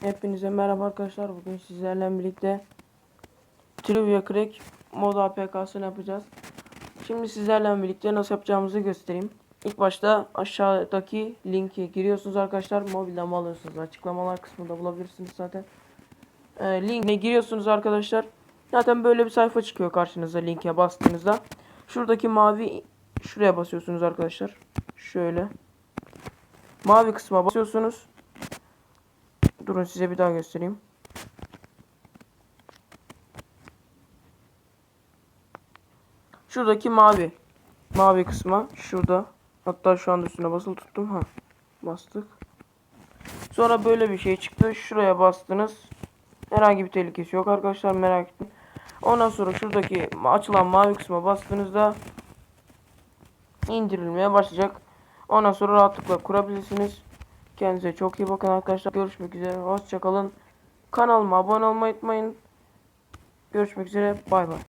Hepinize merhaba arkadaşlar. Bugün sizlerle birlikte Trivia Crack mod APK'sını yapacağız. Şimdi sizlerle birlikte nasıl yapacağımızı göstereyim. İlk başta aşağıdaki linke giriyorsunuz arkadaşlar. Mobilden mi alıyorsunuz? Açıklamalar kısmında bulabilirsiniz zaten. Ee, linkine giriyorsunuz arkadaşlar. Zaten böyle bir sayfa çıkıyor karşınıza linke bastığınızda. Şuradaki mavi şuraya basıyorsunuz arkadaşlar. Şöyle. Mavi kısma basıyorsunuz. Durun size bir daha göstereyim. Şuradaki mavi. Mavi kısma şurada. Hatta şu anda üstüne basılı tuttum. Ha. Bastık. Sonra böyle bir şey çıktı. Şuraya bastınız. Herhangi bir tehlikesi yok arkadaşlar merak etmeyin. Ondan sonra şuradaki açılan mavi kısma bastığınızda indirilmeye başlayacak. Ondan sonra rahatlıkla kurabilirsiniz. Kendinize çok iyi bakın arkadaşlar. Görüşmek üzere. Hoşçakalın. Kanalıma abone olmayı unutmayın. Görüşmek üzere. Bay bay.